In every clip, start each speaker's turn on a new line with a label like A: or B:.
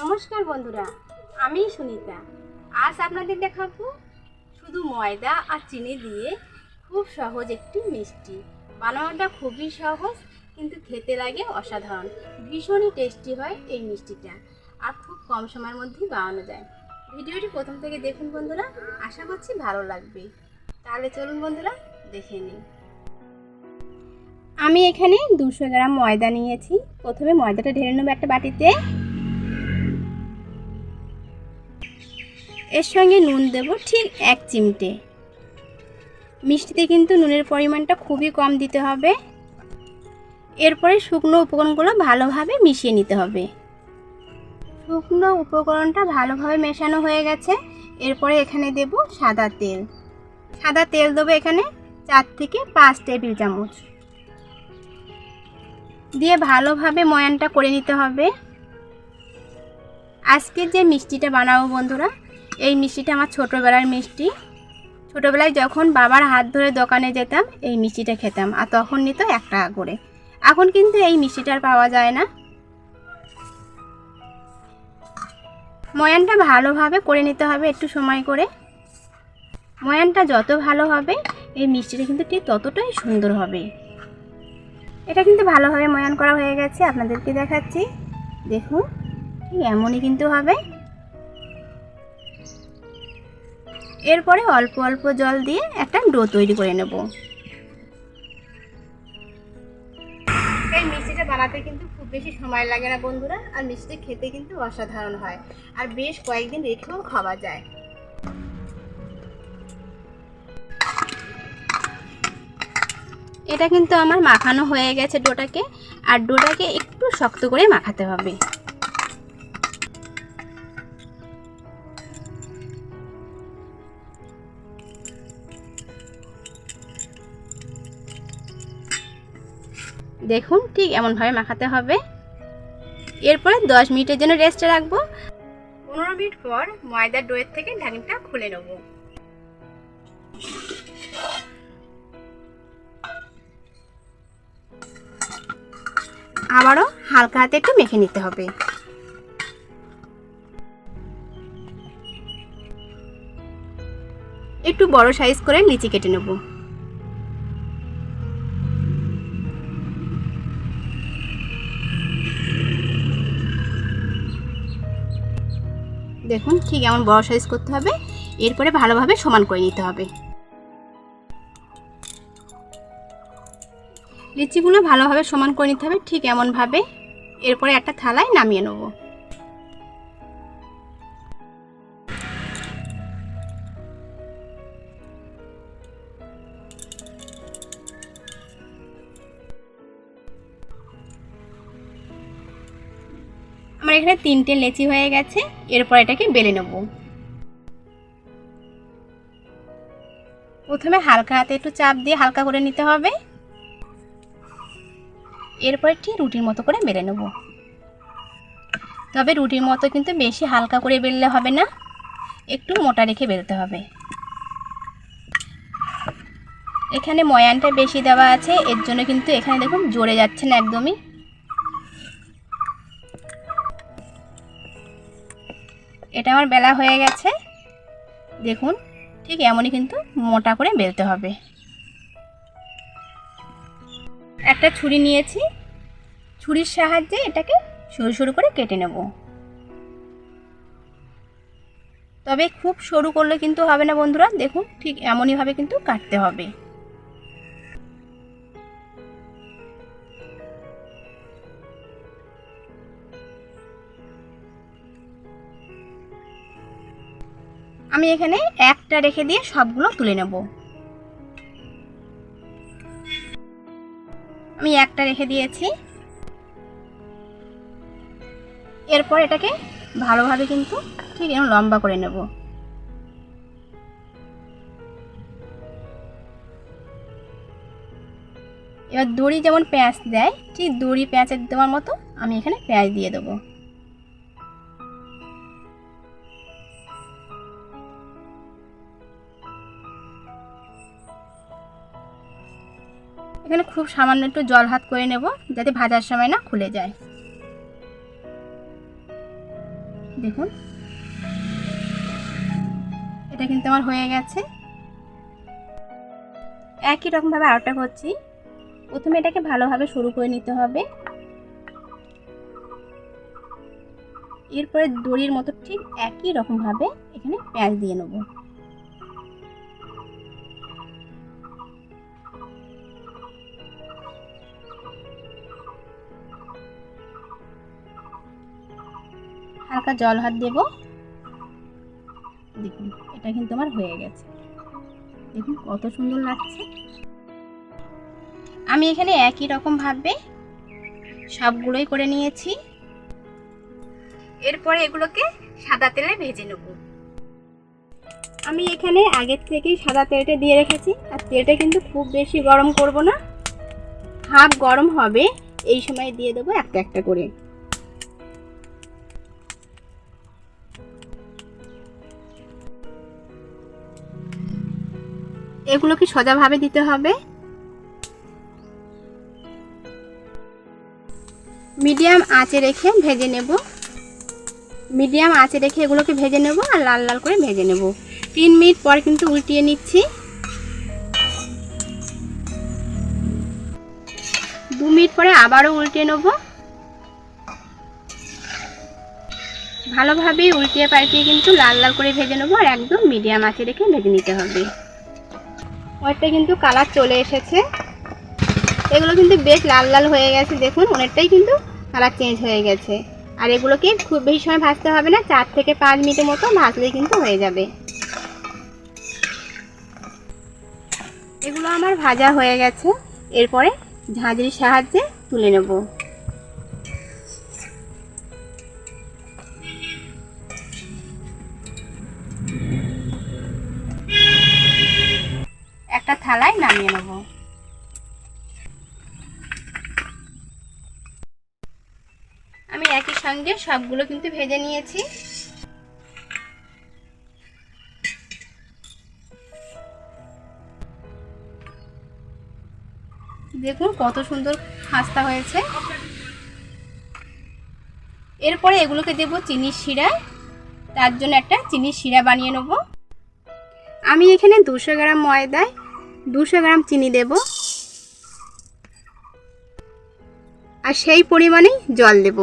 A: নমস্কার বন্ধুরা, আমি সুনিতা। আজ আপনাদের দেখাবো শুধু ময়দা আর চিনি দিয়ে খুব সহজ একটি মিষ্টি। বানানোটা খুবই সহজ, কিন্তু খেতে লাগে অসাধারণ। ভীষণই টেস্টি হয় এই মিষ্টিটা, আর খুব কম সময়ের মধ্যেই বানানো যায়। ভিডিওটি প্রথম থেকে দেখুন বন্ধুরা, আশা করছি ভালো লাগবে। তাহলে চলুন বন্ধুরা, দেখে নিন আমি এখানে দুশো গ্রাম ময়দা নিয়েছি। প্রথমে ময়দাটা ঢেলে নেব একটা বাটিতে। এর সঙ্গে নুন দেব ঠিক এক চিমটে। মিষ্টিতে কিন্তু নুনের পরিমাণটা খুবই কম দিতে হবে। এরপরে শুকনো উপকরণগুলো ভালোভাবে মিশিয়ে নিতে হবে। শুকনো উপকরণটা ভালোভাবে মেশানো হয়ে গেছে। এরপরে এখানে দেব সাদা তেল। সাদা তেল দেবো এখানে চার থেকে পাঁচ টেবিল চামচ। দিয়ে ভালোভাবে ময়ানটা করে নিতে হবে। আজকের যে মিষ্টিটা বানাবো বন্ধুরা এই মিষ্টিটা আমার ছোটোবেলার মিষ্টি। ছোটোবেলায় যখন বাবার হাত ধরে দোকানে যেতাম, এই মিষ্টিটা খেতাম। আর তখন নিত এক টাকা করে। এখন কিন্তু এই মিষ্টিটা আর পাওয়া যায় না। ময়ানটা ভালোভাবে করে নিতে হবে একটু সময় করে। ময়ানটা যত ভালো হবে, এই মিষ্টিটা কিন্তু ঠিক ততটাই সুন্দর হবে। এটা কিন্তু ভালোভাবে ময়ান করা হয়ে গেছে। আপনাদেরকে দেখাচ্ছি। দেখুন এমনই কিন্তু হবে। এরপরে অল্প অল্প জল দিয়ে একটা ডো তৈরি করে নেব। এই মিষ্টিটা বানাতে কিন্তু খুব বেশি সময় লাগে না বন্ধুরা আর মিষ্টি খেতে কিন্তু অসাধারণ হয়। আর বেশ কয়েকদিন রেখেও খাওয়া যায়। এটা কিন্তু আমার মাখানো হয়ে গেছে ডোটাকে আর ডোটাকে একটু শক্ত করে মাখাতে হবে। দেখুন, ঠিক এমনভাবে মাখাতে হবে। এরপরে দশ মিনিটের জন্য রেস্টে রাখব। পনেরো মিনিট পর ময়দার ডোয়ের থেকে ঢাকনিটা খুলে নেব। আবারও হালকা হাতে একটু মেখে নিতে হবে। একটু বড় সাইজ করে লিচি কেটে নেব। দেখুন, ঠিক এমন বড় সাইজ করতে হবে। এরপরে ভালোভাবে সমান করে নিতে হবে। লিচিগুলো ভালোভাবে সমান করে নিতে হবে, ঠিক এমনভাবে। এরপরে একটা থালায় নামিয়ে নেব। আমার এখানে তিনটে লেচি হয়ে গেছে, এরপর এটাকে বেলে নেব। প্রথমে হালকা হাতে একটু চাপ দিয়ে হালকা করে নিতে হবে। এরপর ঠিক রুটির মতো করে বেলে নেব। তবে রুটির মতো কিন্তু বেশি হালকা করে বেললে হবে না, একটু মোটা রেখে বেলতে হবে। এখানে ময়ানটা বেশি দেওয়া আছে, এর জন্য কিন্তু এখানে দেখুন জোরে যাচ্ছে না একদমই। এটা আমার বেলা হয়ে গেছে। দেখুন, ঠিক এমনই কিন্তু মোটা করে বেলতে হবে। একটা ছুরি নিয়েছি। ছুরির সাহায্যে এটাকে সরু সরু করে কেটে নেব। তবে খুব সরু করলে কিন্তু হবে না বন্ধুরা। দেখুন, ঠিক এমনইভাবে কিন্তু কাটতে হবে। আমি এখানে একটা রেখে দিয়ে সবগুলো তুলে নেব। আমি একটা রেখে দিয়েছি। এরপর এটাকে ভালোভাবে কিন্তু ঠিক এরকম লম্বা করে নেব। এবার দড়ি যেমন পেঁয়াজ দেয়, ঠিক দড়ি পেঁয়াজের দেওয়ার মতো আমি এখানে পেঁয়াজ দিয়ে দেবো। খুব সামান্য একটু জল হাত করে নেব যাতে ভাজার সময় না খুলে যায়। দেখুন। এটা কিন্তু আমার হয়ে গেছে। একই রকমভাবে আরেকটা করছি। প্রথমে এটাকে ভালোভাবে শুরু করে নিতে হবে। এরপরে দড়ির মতো ঠিক একই রকমভাবে এখানে প্যাঁচ দিয়ে নেব। হালকা জল হাত দেব। দেখুন, এটা কিন্তু আমার হয়ে গেছে। দেখুন কত সুন্দর লাগছে। আমি এখানে একই রকম ভাবে সবগুলোই করে নিয়েছি। এরপরে এগুলোকে সাদা তেলে ভেজে নেব। আমি এখানে আগের থেকেই সাদা তেলটা দিয়ে রেখেছি। আর তেলটা কিন্তু খুব বেশি গরম করব না। হাফ গরম হবে। এই সময় দিয়ে দেবো একটা একটা করে। এগুলোকে সোজাভাবে দিতে হবে? মিডিয়াম আঁচে রেখে ভেজে নেব। মিডিয়াম আঁচে রেখে এগুলোকে ভেজে নেব আর লাল লাল করে ভেজে নেব। তিন মিনিট পর কিন্তু উল্টিয়ে নিচ্ছি। দু মিনিট পরে আবারও উল্টিয়ে নেব। ভালোভাবে উল্টিয়ে পাল্টিয়ে কিন্তু লাল লাল করে ভেজে নেব আর একদম মিডিয়াম আঁচে রেখে ভেজে নিতে হবে। অনেকটা কিন্তু কালার চলে এসেছে। এগুলো কিন্তু বেশ লাল লাল হয়ে গেছে, দেখুন, অনেকটাই কিন্তু কালার চেঞ্জ হয়ে গেছে। আর এগুলোকে খুব বেশি সময় ভাজতে হবে না, চার থেকে পাঁচ মিনিটের মতো ভাজলেই কিন্তু হয়ে যাবে। এগুলো আমার ভাজা হয়ে গেছে, এরপরে ঝাঁঝরির সাহায্যে তুলে নেব। থালায় নামিয়ে নেব। আমি একই সঙ্গে সবগুলো কিন্তু ভেজে নিয়েছি। দেখুন কত সুন্দর খাস্তা হয়েছে। এরপরে এগুলোকে দেব চিনির শিরায় তার জন্য একটা চিনির শিরা বানিয়ে নেব। আমি এখানে দুশো গ্রাম ময়দায় দুশো গ্রাম চিনি দেব। আর সেই পরিমাণেই জল দেব।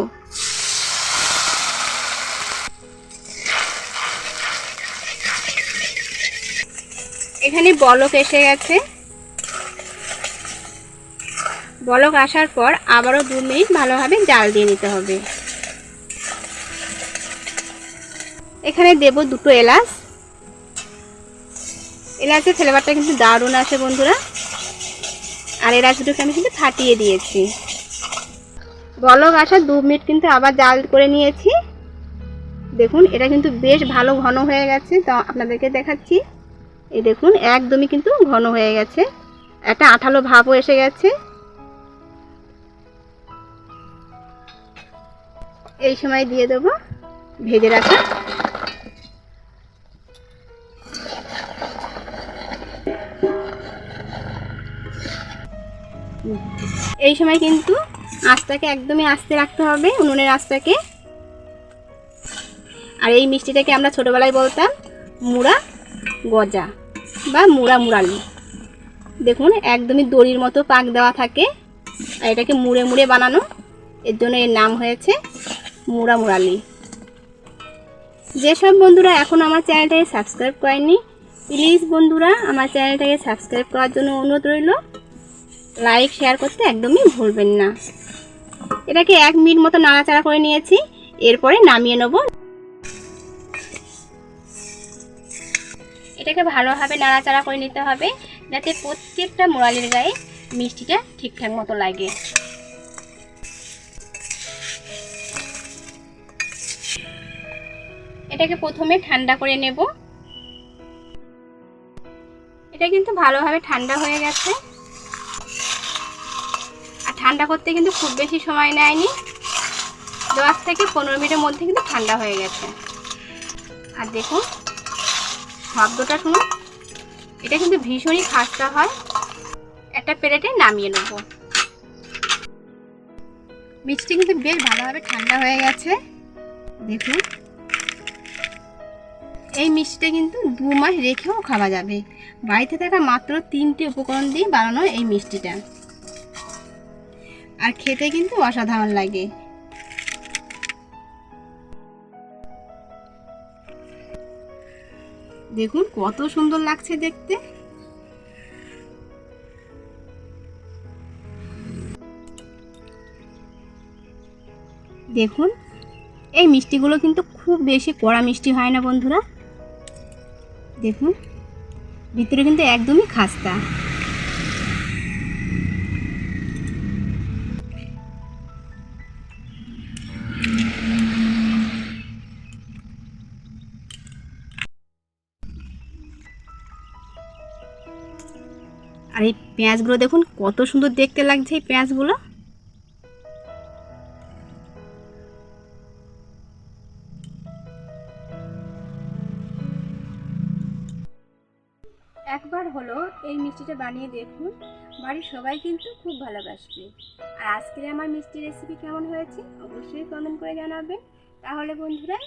A: এখানে বলক এসে গেছে। বলক আসার পর আবারও দু মিনিট ভালোভাবে জাল দিয়ে নিতে হবে। এখানে দেব দুটো এলাচ। এলাচের ফ্লেভারটা কিন্তু দারুণ আসে বন্ধুরা। আর এলাচ দুটোকে আমি কিন্তু ফাটিয়ে দিয়েছি। বলক আসার দু মিনিট কিন্তু আবার জাল করে নিয়েছি। দেখুন, এটা কিন্তু বেশ ভালো ঘন হয়ে গেছে। তো আপনাদেরকে দেখাচ্ছি। এই দেখুন, একদমই কিন্তু ঘন হয়ে গেছে। একটা আঠালো ভাবও এসে গেছে। এই সময় দিয়ে দেবো ভেজে রাখা এই সময় কিন্তু আঁচটাকে একদমই আস্তে রাখতে হবে, উনুনের আঁচটাকে আর এই মিষ্টিটাকে আমরা ছোটোবেলায় বলতাম, মুড়া, গজা বা মুড়া মুড়ালি। দেখুন, একদমই দড়ির মতো পাক দেওয়া থাকে, আর এটাকে মুড়ে মুড়ে বানানো, এর জন্য এর নাম হয়েছে মুড়া মুড়ালি। যেসব বন্ধুরা এখন আমার চ্যানেলটাকে সাবস্ক্রাইব করেনি প্লিজ বন্ধুরা, আমার চ্যানেলটাকে সাবস্ক্রাইব করার জন্য অনুরোধ রইল। লাইক শেয়ার করতে একদমই ভুলবেন না। এটাকে এক মিনিট মতো নাড়াচাড়া করে নিয়েছি, এরপরে নামিয়ে নেব। এটাকে ভালোভাবে নাড়াচাড়া করে নিতে হবে, যাতে প্রত্যেকটা মোড়ালির গায়ে মিষ্টিটা ঠিকঠাক মতো লাগে। এটাকে প্রথমে ঠান্ডা করে নেব। এটা কিন্তু ভালোভাবে ঠান্ডা হয়ে গেছে। আর ঠান্ডা করতে কিন্তু খুব বেশি সময় নেয়নি। দশ থেকে পনেরো মিনিটের মধ্যে কিন্তু ঠান্ডা হয়ে গেছে। আর দেখুন, শব্দটা শুনুন। এটা কিন্তু ভীষণই খাস্তা হয়। একটা প্লেটে নামিয়ে নেব। মিষ্টি কিন্তু বেশ ভালোভাবে ঠান্ডা হয়ে গেছে। দেখুন। এই মিষ্টিটা কিন্তু দু মাস রেখেও খাওয়া যাবে। বাড়িতে থাকা মাত্র তিনটে উপকরণ দিয়ে বানানো এই মিষ্টিটা। আর খেতে কিন্তু অসাধারণ লাগে। দেখুন, কত সুন্দর লাগছে দেখতে। দেখুন, এই মিষ্টিগুলো কিন্তু খুব বেশি কড়া মিষ্টি হয় না বন্ধুরা। দেখুন, ভিতরে কিন্তু একদমই খাস্তা। পেঁয়াজগুলো দেখুন, কত সুন্দর দেখতে লাগছে এই পেঁয়াজগুলো। একবার হলো এই মিষ্টিটা বানিয়ে দেখুন, বাড়ির সবাই কিন্তু খুব ভালোবাসবে। আর আজকের আমার মিষ্টি রেসিপি কেমন হয়েছে, অবশ্যই কমেন্ট করে জানাবেন। তাহলে বন্ধুরা,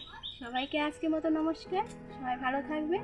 A: সবাইকে আজকের মতো নমস্কার, সবাই ভালো থাকবে